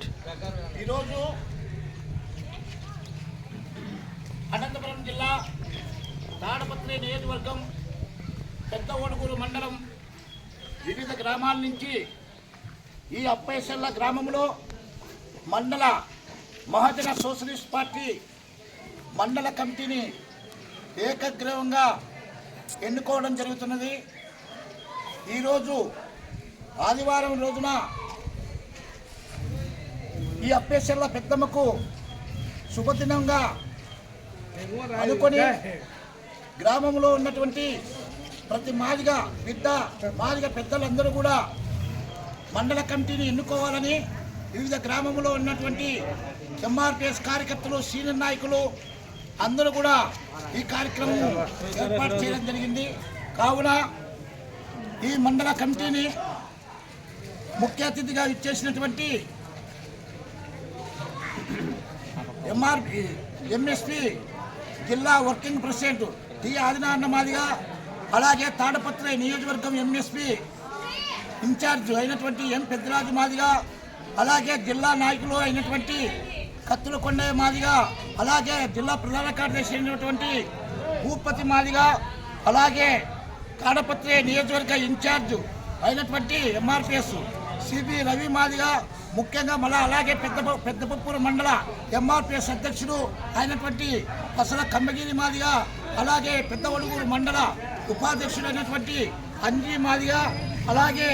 Right ఈరోజు అనంతపురం జిల్లా తాడపత్రి నియోజకవర్గం పెద్ద ఓడుగూరు మండలం వివిధ గ్రామాల నుంచి ఈ అప్పేసల్ల గ్రామంలో మండల మహాజన సోషలిస్ట్ పార్టీ మండల కమిటీని ఏకగ్రీవంగా ఎన్నుకోవడం జరుగుతున్నది. ఈరోజు ఆదివారం రోజున ఈ అప్పేశ్వర్ల పెద్దమ్మకు శుభదినంగా అనుకొని గ్రామంలో ఉన్నటువంటి ప్రతి మాదిగ బిడ్డ మాదిగ పెద్దలందరూ కూడా మండల కమిటీని ఎన్నుకోవాలని వివిధ గ్రామంలో ఉన్నటువంటి ఎంఆర్పిఎస్ కార్యకర్తలు సీనియర్ నాయకులు అందరూ కూడా ఈ కార్యక్రమం ఏర్పాటు చేయడం జరిగింది. కావున ఈ మండల కమిటీని ముఖ్య అతిథిగా ఇచ్చేసినటువంటి ఎంఆర్ ఎంఎస్పి జిల్లా working president T Adinarayana Madiga అలాగే తాడపత్రి నియోజకవర్గం ఎంఎస్పి ఇన్ఛార్జ్ అయినటువంటి ఎం పెద్దరాజు మాదిగా అలాగే జిల్లా నాయకులు అయినటువంటి కత్తుల కొండయ్య మాదిగా అలాగే జిల్లా ప్రధాన కార్యదర్శి అయినటువంటి భూపతి మాదిగా అలాగే తాడపత్రి నియోజకవర్గ ఇన్ఛార్జ్ అయినటువంటి ఎంఆర్పిఎస్ సిబి రవి మాదిగా ముఖ్యంగా మళ్ళా అలాగే పెద్ద పెద్దపప్పూరు మండల ఎంఆర్పిఎస్ అధ్యక్షుడు అయినటువంటి అసల కమ్మగిరి మాదిగా అలాగే పెద్ద ఒడుగురు మండల ఉపాధ్యక్షుడు అయినటువంటి అంజీ మాదిగా అలాగే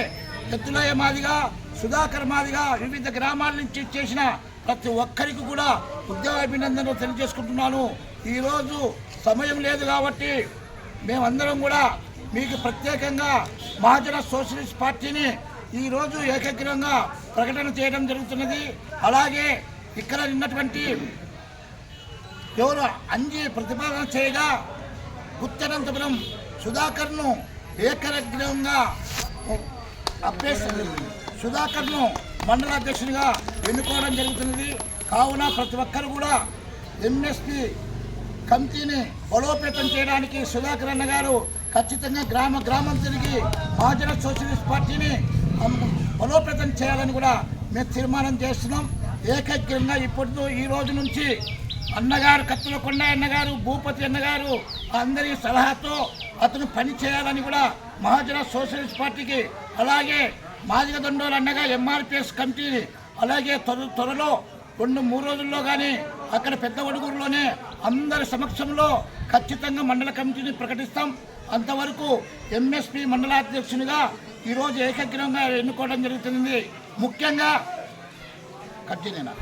ఎత్తులయ్య మాదిగా సుధాకర్ మాదిగా వివిధ గ్రామాల నుంచి చేసిన ప్రతి ఒక్కరికి కూడా ఉద్యోగ అభినందనలు తెలియజేసుకుంటున్నాను. ఈరోజు సమయం లేదు కాబట్టి మేమందరం కూడా మీకు ప్రత్యేకంగా మహాజన సోషలిస్ట్ పార్టీని ఈరోజు ఏకగ్రంగా ప్రకటన చేయడం జరుగుతున్నది. అలాగే ఇక్కడ ఉన్నటువంటి ఎవరు అంజి ప్రతిపాదన చేయగా గుత్తనంతపురం సుధాకర్ను ఏకగ్రీవంగా అభ్యర్థి సుధాకర్ను మండల అధ్యక్షునిగా ఎన్నుకోవడం జరుగుతున్నది. కావున ప్రతి ఒక్కరు కూడా ఎంఎస్పి కమిటీని బలోపేతం చేయడానికి సుధాకర్ అన్న గారు ఖచ్చితంగా గ్రామ గ్రామం తిరిగి మహాజన సోషలిస్ట్ పార్టీని బలోపేతం చేయాలని కూడా మేము తీర్మానం చేస్తున్నాం. ఏకగ్రంగా ఇప్పుడు ఈ రోజు నుంచి అన్నగారు కత్తుల కొండ అన్నగారు భూపతి అన్నగారు అందరి సలహాతో అతను పని చేయాలని కూడా మహాజన సోషలిస్ట్ పార్టీకి అలాగే మాదిగ దండోలు అన్నగా ఎంఆర్పిఎస్ కమిటీని అలాగే త్వర త్వరలో రెండు మూడు రోజుల్లో కానీ అక్కడ పెద్ద ఒడుగురులోనే అందరి సమక్షంలో ఖచ్చితంగా మండల కమిటీని ప్రకటిస్తాం. అంతవరకు ఎంఎస్పి మండలాధ్యక్షునిగా ఈరోజు ఏకగ్రంగా ఎన్నుకోవడం జరుగుతుంది ముఖ్యంగా కట్టినేనా